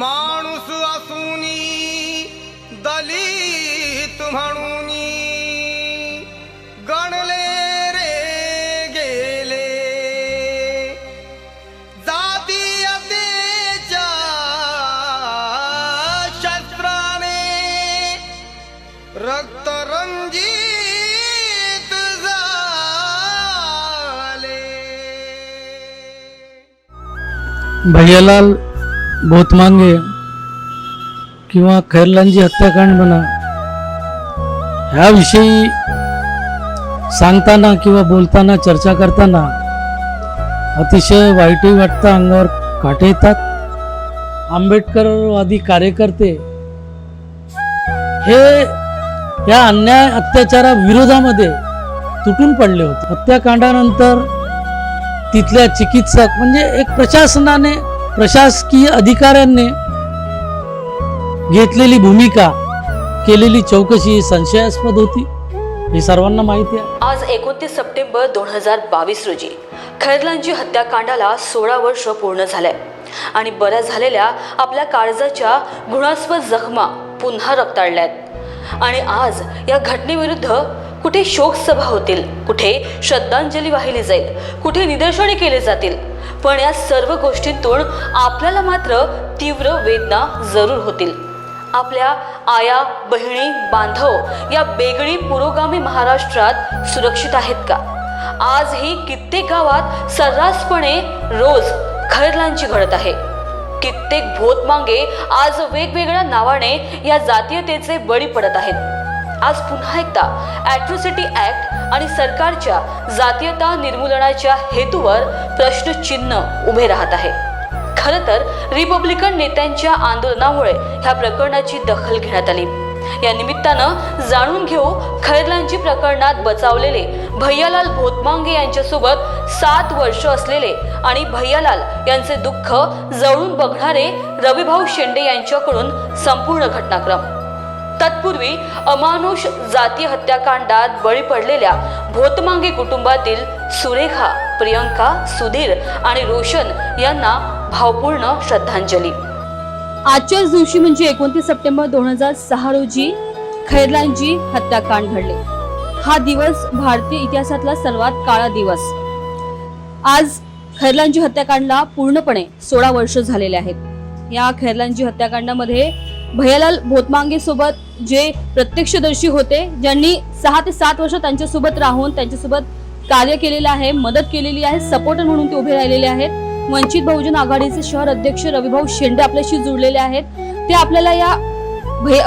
माणूस असूनी दलित म्हणून गणले रे गेले. जातीयतेच्या शस्त्राने रक्त रंजीत झाले. भैयालाल बोतमांगे किंवा खैरलांजी हत्याकांड म्हणा ह्याविषयी सांगताना किंवा बोलताना चर्चा करताना अतिशय वाईटही वाटतं अंगावर काटे येतात. आंबेडकरवादी कार्यकर्ते हे या अन्याय अत्याचाराविरोधामध्ये तुटून पडले होते. हत्याकांडानंतर तिथल्या चिकित्सक म्हणजे एक प्रशासनाने प्रशासकीय अधिकाऱ्यांनी घेतलेली भूमिका केलेली चौकशी संशयास्पद होती. हे सर्वांना माहिती आहे. आज एकोणतीस सप्टेंबर दोन हजार बावीस रोजी खैरलांची हत्याकांडाला सोळा वर्ष पूर्ण झालंय आणि बऱ्या झालेल्या आपल्या काळजाच्या गुणास्पद जखमा पुन्हा रक्ताळल्यात. आणि आज या घटनेविरुद्ध कुठे शोकसभा होतील कुठे श्रद्धांजली वाहिली जाईल कुठे निदर्शने केले जातील पण या सर्व गोष्टींतून आपल्याला मात्र तीव्र वेदना जरूर होतील. आपल्या आया बहिणी बांधव या बेगडी पुरोगामी महाराष्ट्रात सुरक्षित आहेत का? आजही कित्येक गावात सर्रासपणे रोज खैरलांची घडत आहे. कित्येक भोत मांगे आज वेगवेगळ्या नावाने या जातीयतेचे बळी पडत आहेत. आज पुन्हा एकदा ॲट्रॉसिटी ॲक्ट आणि सरकारच्या जातीयता निर्मूलनाच्या हेतूवर प्रश्नचिन्ह उभे राहत आहे. खरं तर रिपब्लिकन नेत्यांच्या आंदोलनामुळे ह्या प्रकरणाची दखल घेण्यात आली. या निमित्तानं जाणून घेऊ खैरलांची प्रकरणात बचावलेले भैयालाल भोतमांगे यांच्यासोबत सात वर्ष असलेले आणि भैयालाल यांचे दुःख जवळून बघणारे रविभाऊ शेंडे यांच्याकडून संपूर्ण घटनाक्रम. तत्पूर्वी अमानुष जातीय हत्याकांडात बळी पडलेल्या भोतमांगे कुटुंबातील सुरेखा प्रियंका सुधीर आणि रोशन यांना भावपूर्ण श्रद्धांजली. आजच्याच दिवशी म्हणजे एकोणतीस सप्टेंबर दोन हजार सहा रोजी खैरलांजी हत्याकांड घडले. हा दिवस भारतीय इतिहासातला सर्वात काळा दिवस. आज खैरलांजी हत्याकांडला पूर्णपणे सोळा वर्ष झालेले आहेत. या खैरलांजी हत्याकांडामध्ये भैयालाल भोतमांगे सोबत जे प्रत्यक्षदर्शी होते ज्यांनी सहा ते सात वर्ष त्यांच्यासोबत राहून त्यांच्यासोबत कार्य केलेलं आहे मदत केलेली आहे सपोर्टर म्हणून ते उभे राहिलेले आहेत. वंचित बहुजन आघाडीचे शहर अध्यक्ष रविभाऊ शेंडे आपल्याशी जुळलेले आहेत. ते आपल्याला या भे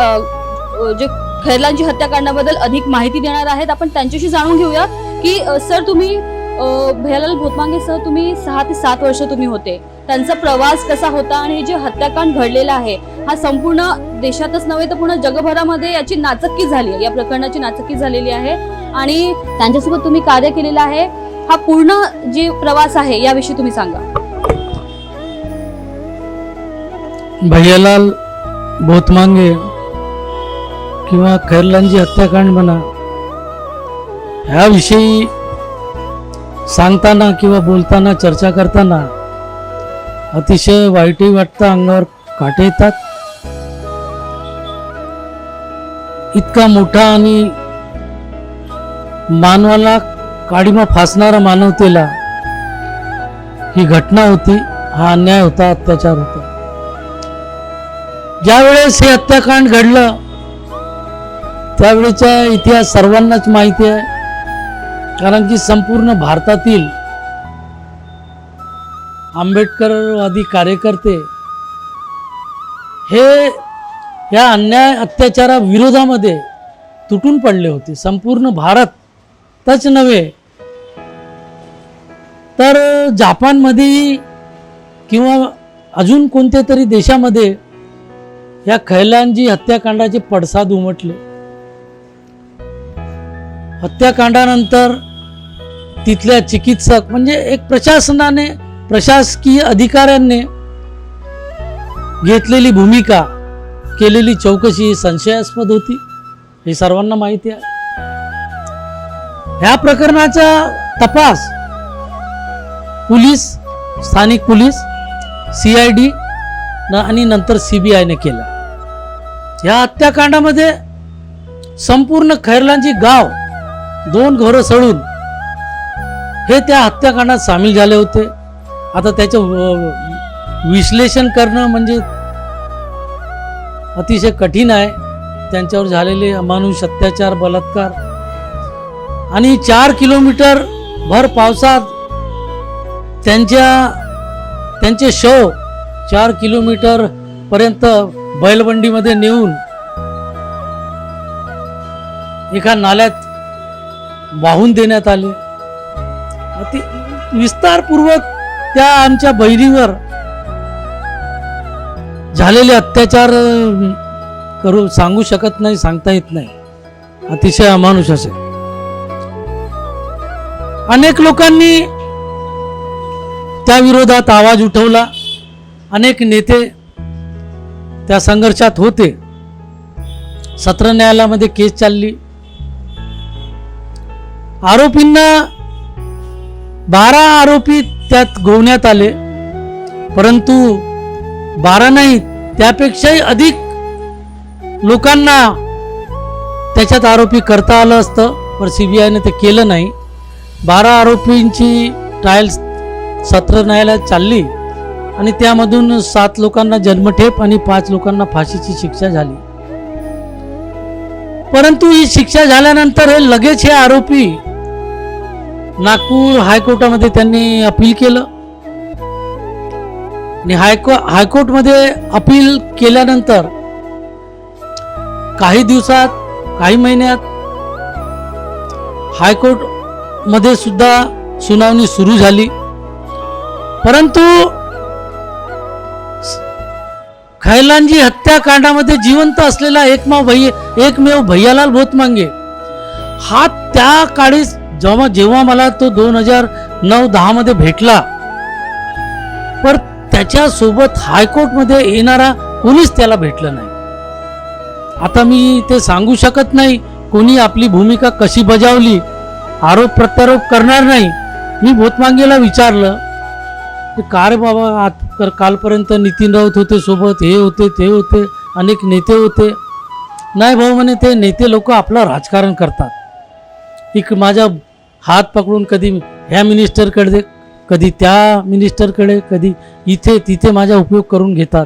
जे खैरलांची हत्याकांडाबद्दल अधिक माहिती देणार आहेत. आपण त्यांच्याशी जाणून घेऊया की सर तुम्ही अ, भैयालाल भोतमांगे सर तुम्ही सहा ते सात वर्ष तुम्ही होते. त्यांचा प्रवास कसा होता आणि हे जे हत्याकांड घडलेलं आहे हा संपूर्ण देशातच नव्हे तर पूर्ण जगभरामध्ये याची नाचक्की झाली आहे. या प्रकरणाची नाचक्की झालेली आहे. आणि त्यांच्यासोबत तुम्ही कार्य केलेलं आहे. हा पूर्ण जे प्रवास आहे याविषयी तुम्ही सांगा. भैयालाल बोतमांगे किंवा खैरलांजी हत्याकांड म्हणा ह्याविषयी सांगताना किंवा बोलताना चर्चा करताना अतिशय वाईटही वाटतं अंगावर काटे येतात. इतका मोठा आणि मानवाला काडीमा फासणारा मानवतेला ही घटना होती हा अन्याय होता अत्याचार होता. ज्यावेळेस हे हत्याकांड घडलं त्यावेळेचा इतिहास सर्वांनाच माहिती आहे कारण की संपूर्ण भारतातील आंबेडकरवादी कार्यकर्ते हे या अन्याय अत्याचाराविरोधामध्ये तुटून पडले होते. संपूर्ण भारतच नव्हे. तर जापानमध्ये किंवा अजून कोणत्या तरी देशामध्ये या खैलांजी हत्याकांडाचे पडसाद उमटले. हत्याकांडानंतर तिथल्या चिकित्सक म्हणजे एक प्रशासनाने प्रशासकीय अधिकाऱ्यांनी घेतलेली भूमिका केलेली चौकशी संशयास्पद होती. हे सर्वांना माहिती आहे. ह्या प्रकरणाचा तपास पोलीस स्थानिक पोलीस सी आय डी न आणि नंतर सी बी आयने केला. या हत्याकांडामध्ये संपूर्ण खैरलांची गाव दोन घरं सळून हे त्या हत्याकांडात सामील झाले होते. आता त्याचं विश्लेषण करणं म्हणजे अतिशय कठीण आहे. त्यांच्यावर झालेले अमानुष अत्याचार बलात्कार आणि चार किलोमीटर भर पावसात त्यांच्या त्यांचे शव चार किलोमीटर पर्यंत बैलबंडीमध्ये नेऊन एका नाल्यात वाहून देण्यात आले. अति विस्तारपूर्वक त्या आमच्या बहिणीवर झालेले अत्याचार करू सांगू शकत नाही सांगता येत नाही. अतिशय अमानुष असे. अनेक लोकांनी त्या विरोधात आवाज उठवला. अनेक नेते त्या संघर्षात होते. सत्र न्यायालयामध्ये केस चालली. आरोपींना बारा आरोपी त्यात गोवण्यात आले. परंतु बारा नाही त्यापेक्षाही अधिक लोकांना त्याच्यात आरोपी करता आलं असतं पण सी बी आयने ते केलं नाही. बारा आरोपींची ट्रायल सत्र न्यायालयात चालली आणि त्यामधून सात लोकांना जन्मठेप आणि पाच लोकांना फाशीची शिक्षा झाली. परंतु ही शिक्षा झाल्यानंतर हे लगेच हे आरोपी नागपूर हायकोर्टामध्ये त्यांनी अपील केलं. आणि हायको हायकोर्टमध्ये अपील केल्यानंतर काही दिवसात काही महिन्यात हायकोर्टमध्ये सुद्धा सुनावणी सुरू झाली. परंतु खैलांजी हत्याकांडामध्ये जिवंत असलेला एकमेव भैय एकमेव भैयालाल भोतमांगे हा त्या काळी जेव्हा जेव्हा मला तो दोन हजार नऊ दहा मध्ये भेटला पर त्याच्यासोबत हायकोर्टमध्ये येणारा कोणीच त्याला भेटलं नाही. आता मी ते सांगू शकत नाही कोणी आपली भूमिका कशी बजावली आरोप प्रत्यारोप करणार नाही. मी भोतमांगेला विचारलं की का रे बाबा आत तर कालपर्यंत नितीन राऊत होते सोबत हे होते ते होते अनेक नेते होते. नाही भाऊ म्हणे ते नेते लोक आपलं राजकारण करतात. एक माझा हात पकडून कधी ह्या मिनिस्टरकडे कधी त्या मिनिस्टरकडे कधी इथे तिथे माझा उपयोग करून घेतात.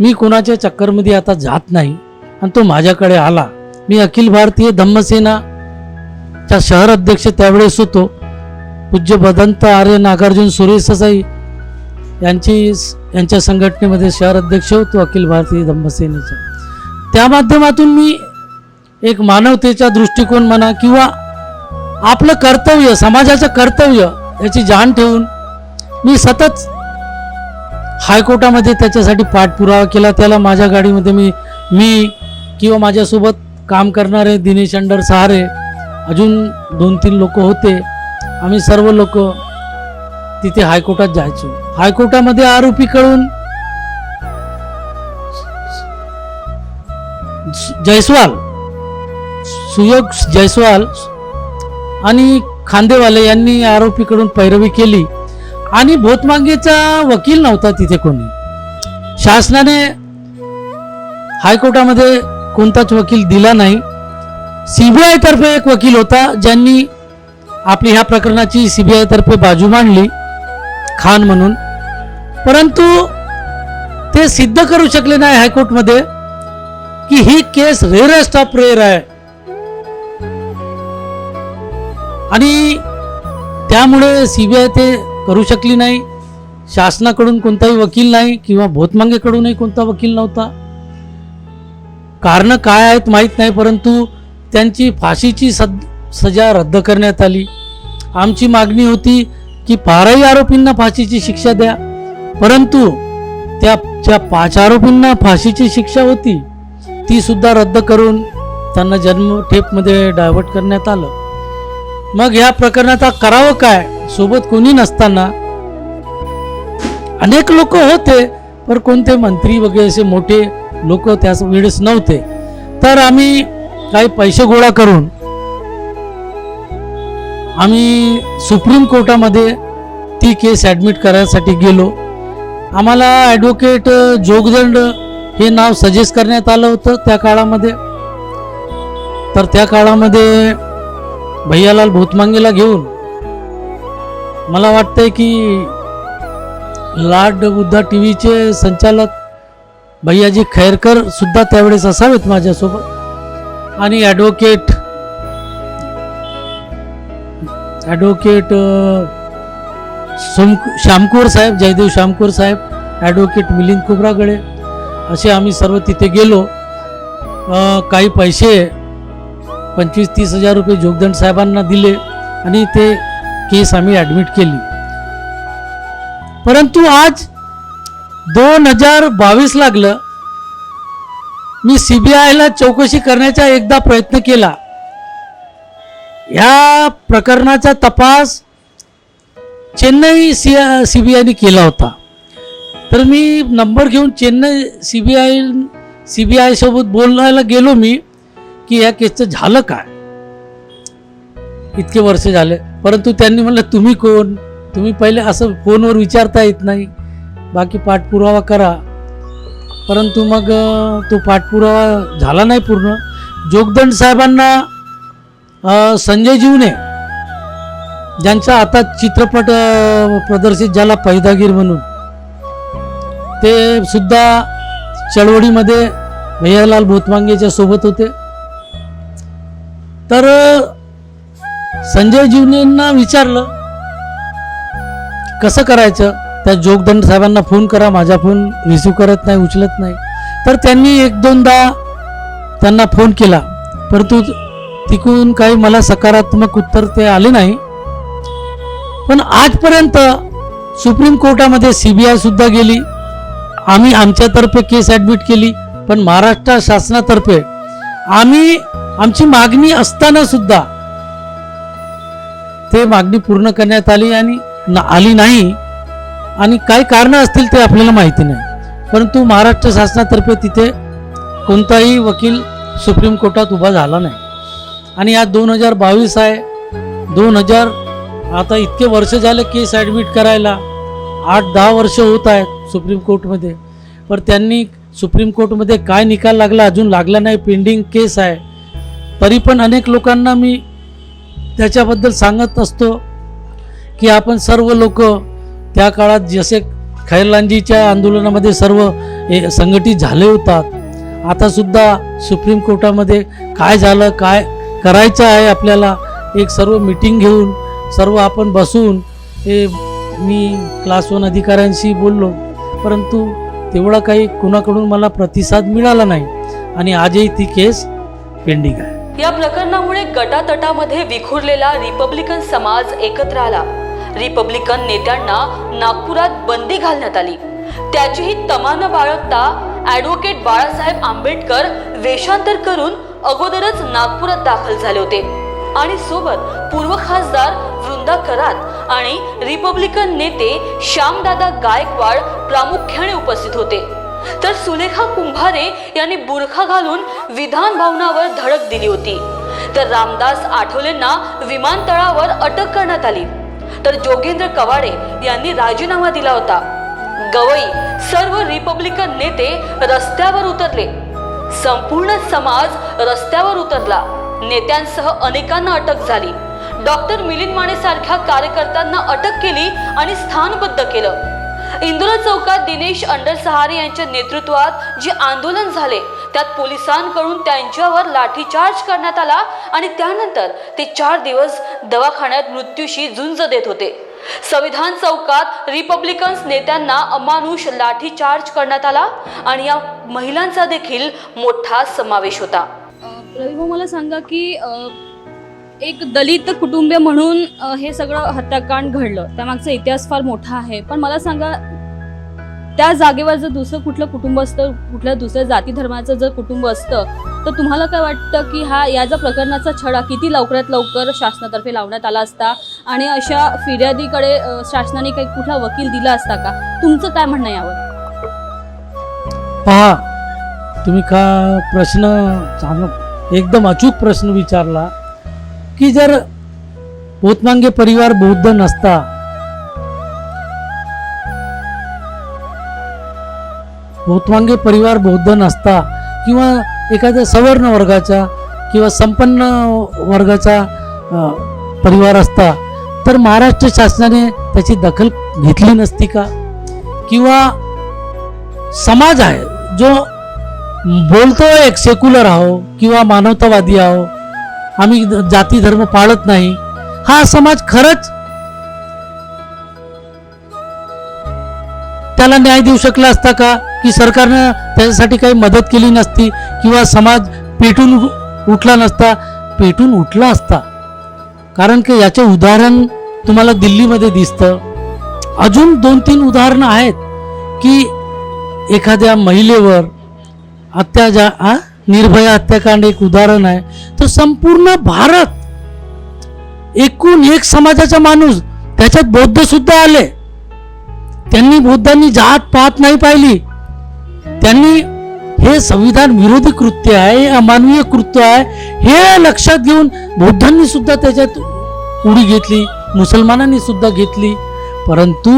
मी कोणाच्या चक्करमध्ये आता जात नाही आणि तो माझ्याकडे आला. मी अखिल भारतीय धम्मसेनाच्या शहर अध्यक्ष त्यावेळेस होतो. पूज्य भदंत आर्य नागार्जुन सुरेश ससाई यांची यांच्या संघटनेमध्ये शहर अध्यक्ष होतो अखिल भारतीय धम्मसेनेचा. त्या माध्यमातून मी एक मानवतेचा दृष्टिकोन म्हणा किंवा आपलं कर्तव्य समाजाचं कर्तव्य याची जाण ठेवून मी सतत हायकोर्टामध्ये त्याच्यासाठी पाठपुरावा केला. त्याला माझ्या गाडीमध्ये मी मी किंवा माझ्यासोबत काम करणारे दिनेश अंडर सहारे अजून दोन तीन लोक होते. आम्ही सर्व लोक तिथे हायकोर्टात जायचो. हायकोर्टामध्ये आरोपीकडून जयस्वाल सुयोग जयस्वाल आणि खांदेवाले यांनी आरोपीकडून पैरवी केली आणि भोतमांगेचा वकील नव्हता तिथे कोणी. शासनाने हायकोर्टामध्ये कोणताच वकील दिला नाही. सीबीआय तर्फे एक वकील होता ज्यांनी आपली ह्या प्रकरणाची सीबीआय तर्फे बाजू मांडली खान म्हणून. परंतु ते सिद्ध करू शकले नाही हायकोर्टमध्ये की ही केस रेअरेस्ट ऑफ रेअर आहे. आणि त्यामुळे सी बी आय ते करू शकली नाही. शासनाकडून कोणताही वकील नाही किंवा भोतमांगेकडूनही कोणता वकील नव्हता. कारणं काय आहेत माहीत नाही परंतु त्यांची फाशीची सद सजा रद्द करण्यात आली. आमची मागणी होती की फारही आरोपींना फाशीची शिक्षा द्या. परंतु त्या ज्या पाच आरोपींना फाशीची शिक्षा होती ती सुद्धा रद्द करून त्यांना जन्मठेपमध्ये डायव्हर्ट करण्यात आलं. मग ह्या प्रकरणात आता करावं काय? सोबत कोणी नसताना? अनेक लोक होते पण कोणते मंत्री वगैरे असे मोठे लोक त्याच वेळेस नव्हते. तर आम्ही काही पैसे गोळा करून आम्ही सुप्रीम कोर्टामध्ये ती केस ॲडमिट करायसाठी गेलो. आम्हाला ॲडव्होकेट जोगदंड हे नाव सजेस्ट करण्यात आलं होतं त्या काळामध्ये. तर त्या काळामध्ये भैयालाल भोतमांगेला घेऊन मला वाटतंय की लाड बुद्धा टी व्हीचे संचालक भैयाजी खैरकर सुद्धा त्यावेळेस असावेत माझ्यासोबत. आणि ॲडव्होकेट ॲडव्होकेट सोम श्यामकोर साहेब जयदेव श्यामकोर साहेब ॲडव्होकेट मिलिंद कुबरागळे असे आम्ही सर्व तिथे गेलो. काही पैसे पंचवीस तीस हजार रुपये जोगदंड साहेबांना दिले आणि ते केस आम्ही ॲडमिट केली. परंतु आज दोन हजार बावीस लागलं मी सी बी आयला चौकशी करण्याचा एकदा प्रयत्न केला. या प्रकरणाचा तपास चेन्नई सी सी बी आयने केला होता. तर मी नंबर घेऊन Chennai C B I C B आयसोबत बोलायला गेलो मी. की या केसचं झालं काय? इतके वर्ष झाले. परंतु त्यांनी म्हणलं तुम्ही कोण? तुम्ही पहिले असं फोनवर विचारता येत नाही. बाकी पाठपुरावा करा. परंतु मग तो पाठपुरावा झाला नाही पूर्ण. जोगदंड साहेबांना संजय जीवने ज्यांचा आता चित्रपट प्रदर्शित झाला पैदागीर म्हणून ते सुद्धा चळवळीमध्ये भैयालाल भोतमांगेच्या सोबत होते. तर संजय जीवनेंना विचारलं कसं करायचं? त्या जोगदंड साहेबांना फोन करा माझा फोन रिसिव्ह करत नाही उचलत नाही. तर त्यांनी एक दोनदा त्यांना फोन केला. परंतु तिकून काही मला सकारात्मक उत्तर ते आले नाही. पण आजपर्यंत सुप्रीम कोर्टामध्ये सी बी सुद्धा गेली. आम्ही आमच्यातर्फे केस ॲडमिट केली. पण महाराष्ट्र शासनातर्फे आम्ही आमची मागणी असताना सुद्धा ते मागणी पूर्ण करण्यात आली आणि न- आली नाही. आणि काय कारणं असतील ते आपल्याला माहिती नाही. परंतु महाराष्ट्र शासनातर्फे तिथे कोणताही वकील सुप्रीम कोर्टात उभा झाला नाही. आणि आज दोन हजार बावीस आहे. दोन हजार आता इतके वर्ष झाले केस ॲडमिट करायला. आठ दहा वर्ष होत आहेत सुप्रीम कोर्टमध्ये. पण त्यांनी सुप्रीम कोर्टमध्ये काय निकाल लागला अजून लागला नाही. पेंडिंग केस आहे. तरी पण अनेक लोकांना मी त्याच्याबद्दल सांगत असतो की आपण सर्व लोक त्या काळात जसे खैरलांजीच्या आंदोलनामध्ये सर्व ए संघटित झाले होतात. आतासुद्धा सुप्रीम कोर्टामध्ये काय झालं काय करायचं आहे आपल्याला? एक सर्व मिटिंग घेऊन सर्व आपण बसून हे मी क्लास वन अधिकाऱ्यांशी बोललो. परंतु तेवढा काही कुणाकडून मला प्रतिसाद मिळाला नाही. आणि आजही ती केस पेंडिंग आहे. या प्रकरणामुळे गटातटामध्ये विखुरलेला रिपब्लिकन समाज एकत्र आला. रिपब्लिकन नेत्यांना नागपुरात बंदी घालण्यात आली. त्याचीही तमान बाळगता ॲडव्होकेट बाळासाहेब आंबेडकर वेषांतर करून अगोदरच नागपुरात दाखल झाले होते. आणि सोबत पूर्व खासदार वृंदा करात आणि रिपब्लिकन नेते श्यामदादा गायकवाड प्रामुख्याने उपस्थित होते. तर सुलेखा कुंभारे यांनी बुरखा घालून विधान भवनावर धडक दिली होती. तर रामदास आठवलेंना विमानतळावर अटक करण्यात आली. तर जोगेंद्र कवाडे यांनी राजीनामा दिला होता. गवई सर्व रिपब्लिकन नेते रस्त्यावर उतरले. संपूर्ण समाज रस्त्यावर उतरला. नेत्यांसह अनेकांना अटक झाली. डॉक्टर मिलिंद माने सारख्या कार्यकर्त्यांना अटक केली आणि स्थानबद्ध केलं. इंदोरा चौकात दिनेश अंडर सहारे यांच्या नेतृत्वात जे आंदोलन झाले त्यात पोलिसांकडून त्यांच्यावर लाठीचार्ज करण्यात आला आणि त्यानंतर ते चार दिवस दवाखान्यात मृत्यूशी झुंज देत होते. संविधान चौकात रिपब्लिकन्स नेत्यांना अमानुष लाठीचार्ज करण्यात आला आणि या महिलांचा देखील मोठा समावेश होता. रवी मला सांगा की एक दलित कुटुंबीय म्हणून हे सगळं हत्याकांड घडलं. त्यामागचा इतिहास फार मोठा आहे. पण मला सांगा त्या जागेवर जर दुसरं कुठलं कुटुंब असतं कुठल्या दुसऱ्या जाती धर्माचं जर कुटुंब असतं तर तुम्हाला काय वाटतं की हा या ज्या प्रकरणाचा छडा किती लवकरात लवकर शासनातर्फे लावण्यात आला असता? आणि अशा फिर्यादीकडे शासनाने काही कुठला वकील दिला असता का? तुमचं काय म्हणणं आहे यावर? पहा तुम्ही का प्रश्न एकदम अचूक प्रश्न विचारला? की जर पोतमांगे परिवार बौद्ध नसता भोतमांगे परिवार बौद्ध नसता किंवा एखाद्या सवर्ण वर्गाचा किंवा संपन्न वर्गाचा परिवार असता तर महाराष्ट्र शासनाने त्याची दखल घेतली नसती का? किंवा समाज आहे जो बोलतो एक सेक्युलर आहो किंवा मानवतावादी आहो आम्ही जाती धर्म पाळत नाही. हा समाज खरंच त्याला न्याय देऊ शकला असता का? की सरकारनं त्याच्यासाठी काही मदत केली नसती किंवा समाज पेटून उठला नसता? पेटून उठला असता. कारण की याचे उदाहरण तुम्हाला दिल्लीमध्ये दिसतं. अजून दोन तीन उदाहरणं आहेत की एखाद्या महिलेवर अत्याचार आ? निर्भया हत्याकांड एक उदाहरण आहे. तर संपूर्ण भारत एकूण एक समाजाचा माणूस त्याच्यात बौद्ध सुद्धा आले. त्यांनी बौद्धांनी जात पाहत नाही पाहिली. त्यांनी हे संविधान विरोधी कृत्य आहे अमानवीय कृत्य आहे हे लक्षात घेऊन बौद्धांनी सुद्धा त्याच्यात उडी घेतली मुसलमानांनी सुद्धा घेतली. परंतु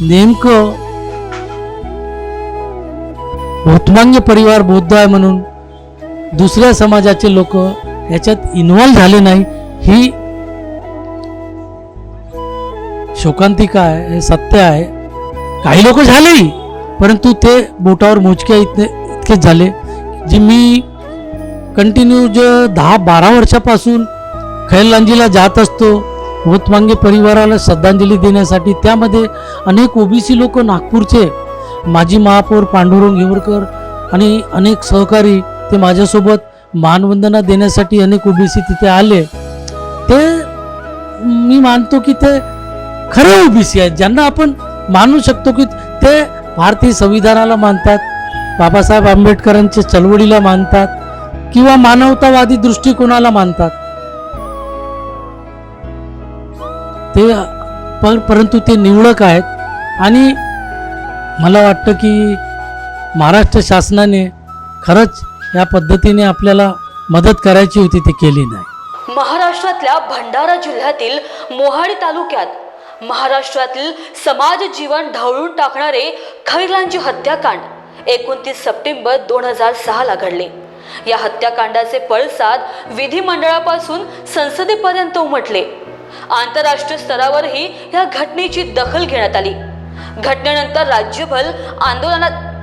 नेमकं भोतमांगे परिवार बौद्ध आहे म्हणून दुसऱ्या समाजाचे लोक याच्यात इन्व्हॉल्व झाले नाही. ही शोकांतिका आहे हे सत्य आहे. काही लोक झालेही परंतु ते बोटावर मोजक्या इतके इतकेच झाले. जे मी कंटिन्यू ज दहा बारा वर्षापासून खैरलांजीला जात असतो होतमांगे परिवाराला श्रद्धांजली देण्यासाठी त्यामध्ये अनेक ओबीसी लोक नागपूरचे माजी महापौर पांडुरंग हिवरकर आणि अनेक सहकारी ते माझ्यासोबत मानवंदना देण्यासाठी अनेक ओबीसी तिथे आले. ते मी मानतो की ते खरे ओबीसी आहेत ज्यांना आपण मानू शकतो की ते भारतीय संविधानाला मानतात बाबासाहेब आंबेडकरांच्या चळवळीला मानतात किंवा मानवतावादी दृष्टिकोनाला मानतात. ते पर परंतु ते निवडक आहेत. आणि मला वाटतं की महाराष्ट्र शासनाने खरंच या पद्धतीने आपल्याला मदत करायची होती ती केली नाही. महाराष्ट्रातल्या भंडारा जिल्ह्यातील मोहाडी तालुक्यात महाराष्ट्रातील समाज जीवन ढवळून टाकणारे खैरलांची हत्याकांड एकोणतीस सप्टेंबर दोन हजार सहाला घडले. या हत्याकांडाचे पळसाद विधिमंडळापासून संसदेपर्यंत उमटले. आंतरराष्ट्रीय स्तरावरही या घटनेची दखल घेण्यात आली. घटनेनंतर राज्यभर आंदोलनात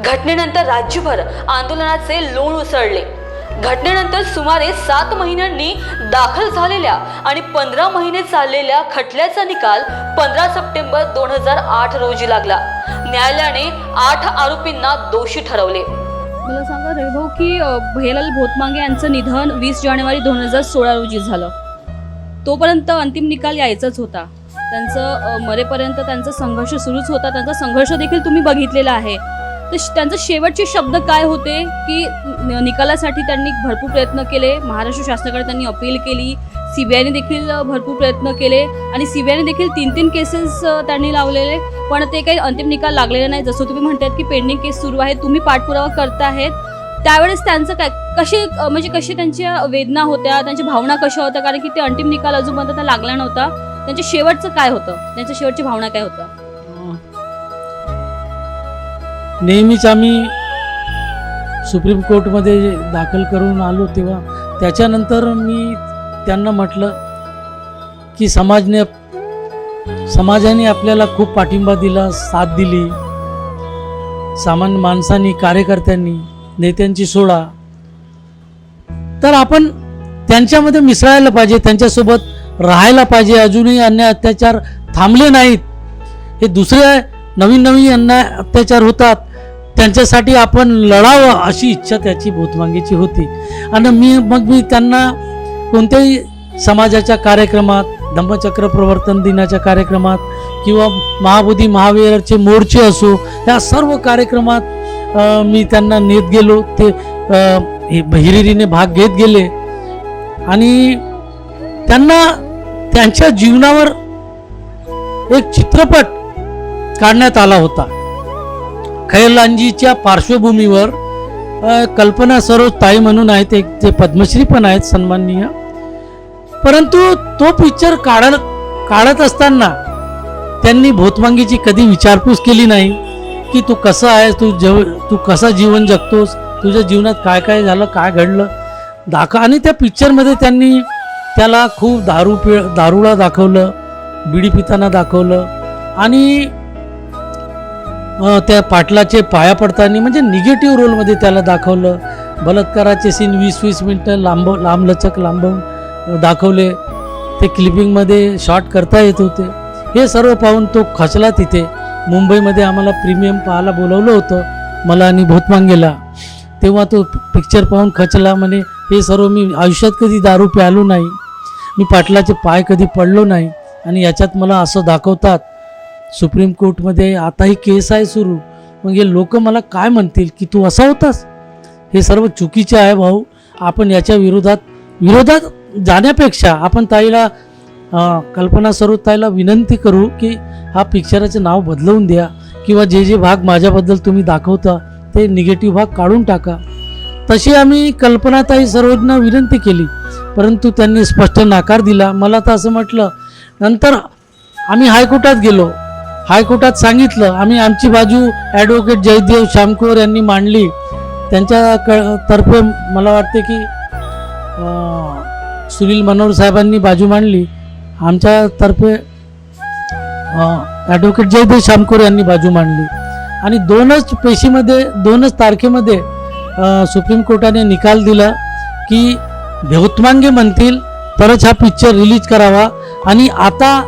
घटनेनंतर राज्यभर आंदोलनाचे लोण उसळले. घटनेनंतर सुमारे सात महिन्यांनी दाखल झालेल्या आणि पंधरा महिने चाललेल्या खटल्याचा निकाल पंधरा सप्टेंबर दोन हजार आठ रोजी लागला. न्यायालयाने आठ आरोपींना दोषी ठरवले. मला सांगा रविभाऊ की अ, भैयालाल भोतमांगे यांचं निधन वीस जानेवारी दोन हजार सोळा रोजी झालं. तोपर्यंत अंतिम निकाल यायचाच होता. त्यांचं मरेपर्यंत त्यांचा संघर्ष सुरूच होता. त्यांचा संघर्ष देखील तुम्ही बघितलेला आहे. तर त्यांचे शेवटचे शब्द काय होते की निकालासाठी त्यांनी भरपूर प्रयत्न केले. महाराष्ट्र शासनाकडे त्यांनी अपील केली. सी बी आयने देखील भरपूर प्रयत्न केले. आणि सी बी आयने देखील तीन तीन केसेस त्यांनी लावलेले. पण ते काही अंतिम निकाल लागलेले नाही जसं तुम्ही म्हणतायत की पेंडिंग केस सुरू आहे. तुम्ही पाठपुरावा करताहेत. त्यावेळेस त्यांचं काय कसे म्हणजे कशी त्यांच्या वेदना होत्या? त्यांच्या भावना कशा होत्या? कारण की ते अंतिम निकाल अजूनपर्यंत लागला नव्हता. त्यांच्या शेवटचं काय होतं? त्यांच्या शेवटची भावना काय होत्या? नेहमीच आम्ही सुप्रीम कोर्टमध्ये दाखल करून आलो तेव्हा. त्याच्यानंतर मी त्यांना म्हटलं की समाजने समाजाने आपल्याला खूप पाठिंबा दिला साथ दिली. सामान्य माणसांनी कार्यकर्त्यांनी नेत्यांची सोडा. तर आपण त्यांच्यामध्ये मिसळायला पाहिजे त्यांच्यासोबत राहायला पाहिजे. अजूनही अन्याय अत्याचार थांबले नाहीत. हे दुसरे नवीन नवीन अन्याय अत्याचार होतात. त्यांच्यासाठी आपण लढावं अशी इच्छा त्याची भूतमांगीची होती. आणि मी मग मी त्यांना कोणत्याही समाजाच्या कार्यक्रमात धम्मचक्र प्रवर्तन दिनाच्या कार्यक्रमात किंवा महाबोधी महावीरचे मोर्चे असो या सर्व कार्यक्रमात मी त्यांना नेत गेलो. ते हिरिरीने भाग घेत गेले. आणि त्यांना त्यांच्या जीवनावर एक चित्रपट काढण्यात आला होता. खैरलांजीच्या पार्श्वभूमीवर कल्पना सरोज ताई म्हणून आहेत एक ते पद्मश्री पण आहेत सन्माननीय. परंतु तो पिक्चर काढत काढत असताना त्यांनी भोतमांगीची कधी विचारपूस केली नाही की तू कसा आहेस तू जेव तू कसा जीवन जगतोस तुझ्या जीवनात काय काय झालं काय घडलं? दाखव आणि त्या पिक्चरमध्ये त्यांनी त्याला खूप दारू पि दारूला दाखवलं बिडी पिताना दाखवलं आणि त्या पाटलाचे पाया पडताना म्हणजे निगेटिव्ह रोलमध्ये त्याला दाखवलं. बलात्काराचे सीन वीस वीस मिनटं लांब लांबलचक लांबवून दाखवले. ते क्लिपिंगमध्ये शॉट करता येत होते. हे सर्व पाहून तो खचला तिथे. मुंबईमध्ये आम्हाला प्रीमियम पाहायला बोलवलं होतं. मला आणि भूतमांगेला. तेव्हा तो पिक्चर पाहून खचला म्हणे हे सर्व मी आयुष्यात कधी दारू प्यालो नाही. मी पाटलाचे पाय कधी पडलो नाही. आणि याच्यात मला असं दाखवतात. सुप्रीम कोर्टमध्ये आताही केस आहे सुरू. मग हे लोक मला काय म्हणतील की तू असा होतास? हे सर्व चुकीचे आहे भाऊ. आपण याच्या विरोधात विरोधात जाण्यापेक्षा आपण ताईला कल्पना स्वरूप ताईला विनंती करू की हा पिक्चराचे नाव बदलवून द्या किंवा जे जे भाग माझ्याबद्दल तुम्ही दाखवता ते निगेटिव्ह भाग काढून टाका. तशी आम्ही कल्पनाताई सर्वज्ञ विनंती केली. परंतु त्यांनी स्पष्ट नकार दिला. मला तर असं म्हटलं नंतर आम्ही हायकोर्टात गेलो. हायकोर्टात सांगितलं आम्ही आमची बाजू ॲडव्होकेट जयदेव श्यामकुवर यांनी मांडली. त्यांच्या क तर्फे मला वाटते की सुनील मनोहर साहेबांनी बाजू मांडली. आमच्या तर्फे ॲडव्होकेट जयदेव शामकोर यांनी बाजू मांडली. आणि दोनच पेशीमध्ये दोनच तारखेमध्ये सुप्रीम कोर्टाने निकाल दिला की देवतमांगे म्हणतील तरच हा पिक्चर रिलीज करावा. आणि आता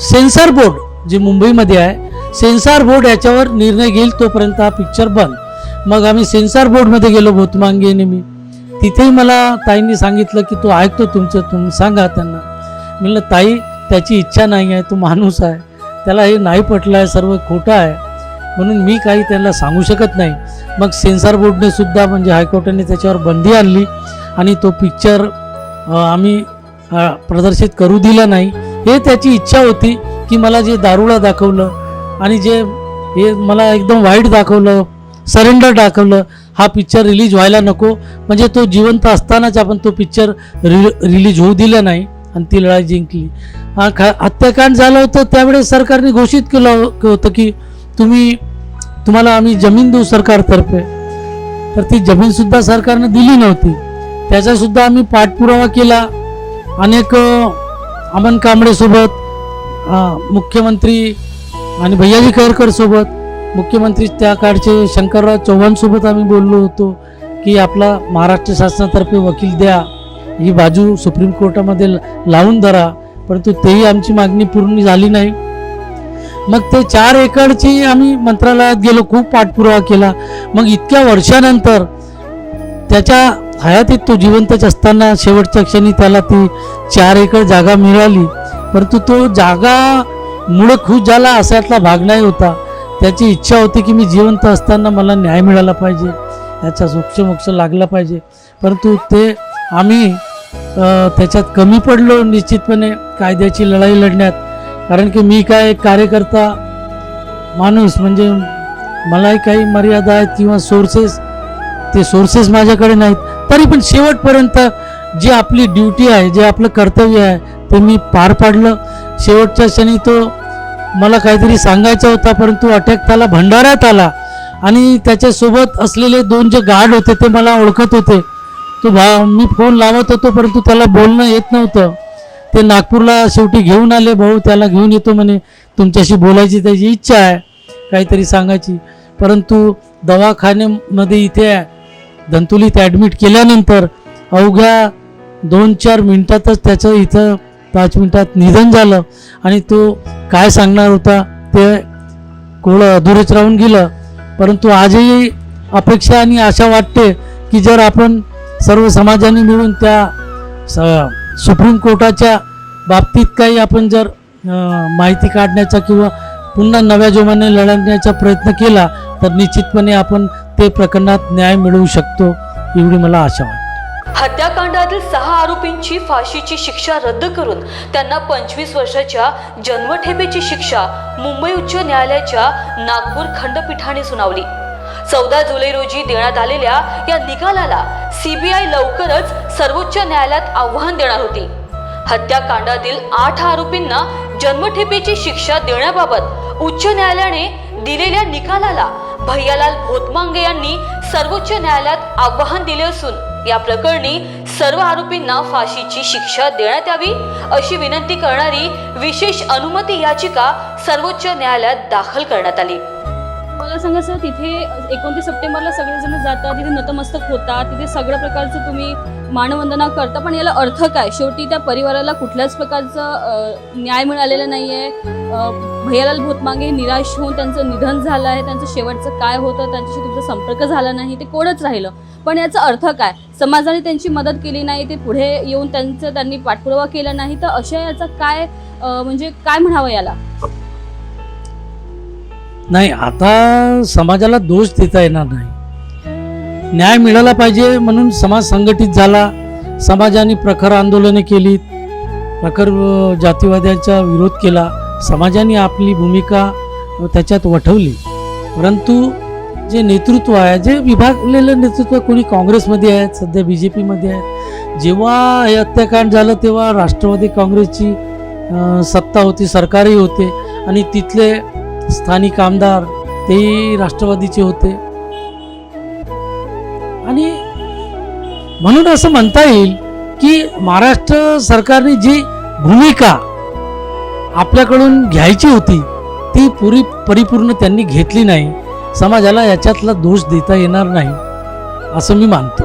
सेन्सर बोर्ड जे मुंबईमध्ये आहे सेन्सॉर बोर्ड याच्यावर निर्णय घेईल तोपर्यंत हा पिक्चर बंद. मग आम्ही सेन्सॉर बोर्डमध्ये गेलो भूतमांगेने मी तिथेही मला ताईंनी सांगितलं की तो ऐकतो तुमचं तुम सांगा त्यांना. म्हणलं ताई त्याची इच्छा नाही आहे तो माणूस आहे. त्याला हे नाही पटलं आहे सर्व खोटं आहे. म्हणून मी काही त्यांना सांगू शकत नाही. मग सेन्सॉर बोर्डने सुद्धा म्हणजे हायकोर्टाने त्याच्यावर बंदी आणली आणि तो पिक्चर आम्ही प्रदर्शित करू दिला नाही. हे त्याची इच्छा होती की मला जे दारुळा दाखवलं आणि जे हे मला एकदम वाईट दाखवलं सरेंडर दाखवलं हा पिक्चर रिलीज व्हायला नको. म्हणजे तो जिवंत असतानाच आपण तो पिक्चर रि रिलीज होऊ दिला नाही आणि ती लढाई जिंकली. हा खा हत्याकांड झालं होतं त्यावेळेस सरकारने घोषित केलं हो-, होतं की तुम्ही तुम्हाला आम्ही जमीन देऊ सरकारतर्फे. तर ती जमीनसुद्धा सरकारने दिली नव्हती. त्याचासुद्धा आम्ही पाठपुरावा केला. अनेक अमन कांबळेसोबत मुख्यमंत्री आणि भैयाजी खैरकरसोबत मुख्यमंत्री त्या काळचे शंकरराव चव्हाणसोबत आम्ही बोललो होतो की आपला महाराष्ट्र शासनातर्फे वकील द्या ही बाजू सुप्रीम कोर्टामध्ये लावून धरा परंतु तेही आमची मागणी पूर्ण झाली नाही. मग ते चार एकरची आम्ही मंत्रालयात गेलो खूप पाठपुरावा केला. मग इतक्या वर्षानंतर त्याच्या हयातीत तो जिवंतच असताना शेवटच्या क्षणी त्याला ती चार एकर जागा मिळाली. परंतु तो जागा मुळे खुश झाला असातला भाग नाही होता. त्याची इच्छा होती की मी जिवंत असताना मला न्याय मिळाला पाहिजे. याचा मोक्ष लागला पाहिजे. परंतु ते आम्ही त्याच्यात कमी पडलो निश्चितपणे कायद्याची लढाई लढण्यात. कारण की मी काय एक कार्यकर्ता माणूस म्हणजे मलाही काही मर्यादा आहेत किंवा सोर्सेस ते सोर्सेस माझ्याकडे नाहीत. तरी पण शेवटपर्यंत जी आपली ड्युटी आहे जे आपलं कर्तव्य आहे ते मी पार पाडलं. शेवटच्या क्षणी तो मला काहीतरी सांगायचा होता परंतु अटॅक त्याला भंडाऱ्यात आला आणि त्याच्यासोबत असलेले दोन जे गार्ड होते ते मला ओळखत होते. तो भा मी फोन लावत होतो परंतु त्याला बोलणं येत नव्हतं. ते नागपूरला शेवटी घेऊन आले भाऊ त्याला घेऊन येतो म्हणे. तुमच्याशी बोलायची त्याची इच्छा आहे काहीतरी सांगायची. परंतु दवाखान्यामध्ये इथे दंतुलीत ॲडमिट केल्यानंतर अवघ्या दोन चार मिनटातच त्याचं इथं पाच मिनिटात निधन झालं. आणि तो काय सांगणार होता ते कोळं अधुरेच राहून गेलं. परंतु आजही अपेक्षा आणि आशा वाटते की जर आपण सर्व समाजाने मिळून त्या स सुप्रीम कोर्टाच्या बाबतीत काही आपण जर माहिती काढण्याचा किंवा पुन्हा नव्या जोमाने लढण्याचा प्रयत्न केला तर निश्चितपणे आपण ते प्रकरणात न्याय मिळवू शकतो एवढी मला आशा वाटते. हत्याकांडातील सहा आरोपींची फाशीची शिक्षा रद्द करून त्यांना पंचवीस वर्षाच्या जन्मठेपेची शिक्षा मुंबई उच्च न्यायालयाच्या नागपूर खंडपीठाने सुनावली. चौदा जुलै रोजी देण्यात आलेल्या या निकालाला सीबीआय लवकरच सर्वोच्च न्यायालयात आव्हान देणार होती. हत्याकांडातील आठ आरोपींना जन्मठेपेची शिक्षा देण्याबाबत उच्च न्यायालयाने दिलेल्या निकालाला भैयालाल भोतमांगे यांनी सर्वोच्च न्यायालयात आव्हान दिले असून या प्रकरणी सर्व आरोपींना फाशीची शिक्षा देण्यात यावी अशी विनंती करणारी विशेष अनुमती याचिका सर्वोच्च न्यायालयात दाखल करण्यात आली. मला सांगा सर तिथे एकोणतीस सप्टेंबरला सगळेजण जातात तिथे नतमस्तक होतात तिथे सगळ्या प्रकारचं तुम्ही मानवंदना करता पण याला अर्थ काय? शेवटी त्या परिवाराला कुठल्याच प्रकारचं न्याय मिळालेला नाही आहे भैयालाल भोतमागे निराश होऊन त्यांचं निधन झालं आहे त्यांचं शेवटचं काय होतं त्यांच्याशी तुमचा संपर्क झाला नाही ते कोणच राहिलं? पण याचा अर्थ काय? समाजाने त्यांची मदत केली नाही ते पुढे येऊन त्यांचं त्यांनी पाठपुरावा केला नाही तर अशा याचा काय म्हणजे काय म्हणावं याला? नाही आता समाजाला दोष देता येणार नाही. न्याय मिळाला पाहिजे म्हणून समाज संघटित झाला. समाजाने प्रखर आंदोलने केली प्रखर जातीवाद्याचा विरोध केला. समाजाने आपली भूमिका त्याच्यात वठवली. परंतु जे नेतृत्व आहे जे विभागलेलं नेतृत्व कोणी काँग्रेसमध्ये आहेत सध्या बी जे पीमध्ये आहेत जेव्हा हे हत्याकांड झालं तेव्हा राष्ट्रवादी काँग्रेसची सत्ता होती सरकारही होते. आणि तिथले स्थानिक आमदार तेही राष्ट्रवादीचे होते. आणि म्हणून असं म्हणता येईल की महाराष्ट्र सरकारने जी भूमिका आपल्याकडून घ्यायची होती ती पुरी परिपूर्ण त्यांनी घेतली नाही. समाजाला याच्यातला दोष देता येणार नाही असं मी मानतो.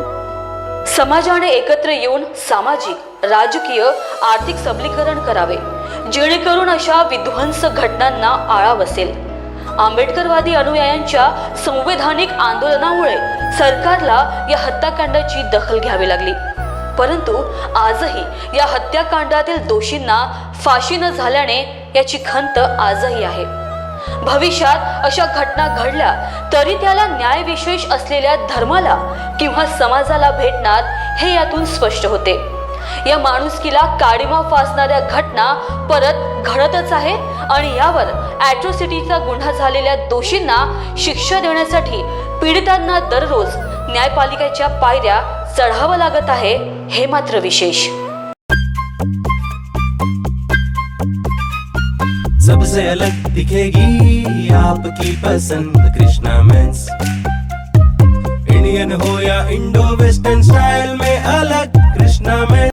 समाजाने एकत्र येऊन सामाजिक राजकीय आर्थिक सबलीकरण करावे. जेणेकरून अशा विध्वंस घटनांना आळा बसेल. आंबेडकरवादी अनुयायांच्या संवैधानिक आंदोलनामुळे सरकारला या हत्याकांडाची दखल घ्यावी लागली. परंतु आजही या हत्याकांडातील दोषींना फाशी न झाल्याने याची खंत आजही आहे. भविष्यात अशा घटना घडल्या तरी त्याला न्यायविशेष असलेल्या धर्माला किंवा समाजाला भेटणार हे यातून स्पष्ट होते. या माणुसकीला काडीमा फासणाऱ्या घटना परत घडतच आहे आणि यावर ॲट्रोसिटीचा गुन्हा झालेल्या दोषींना शिक्षा देण्यासाठी पीडितांना दररोज न्यायपालिकेच्या पायऱ्या चढावं लागत आहे हे मात्र विशेष. सबसे अलग दिखेगी आपकी पसंद कृष्णा मेंस। इंडियन हो या इंडो वेस्टर्न स्टाइल में अलग कृष्णा मेंस।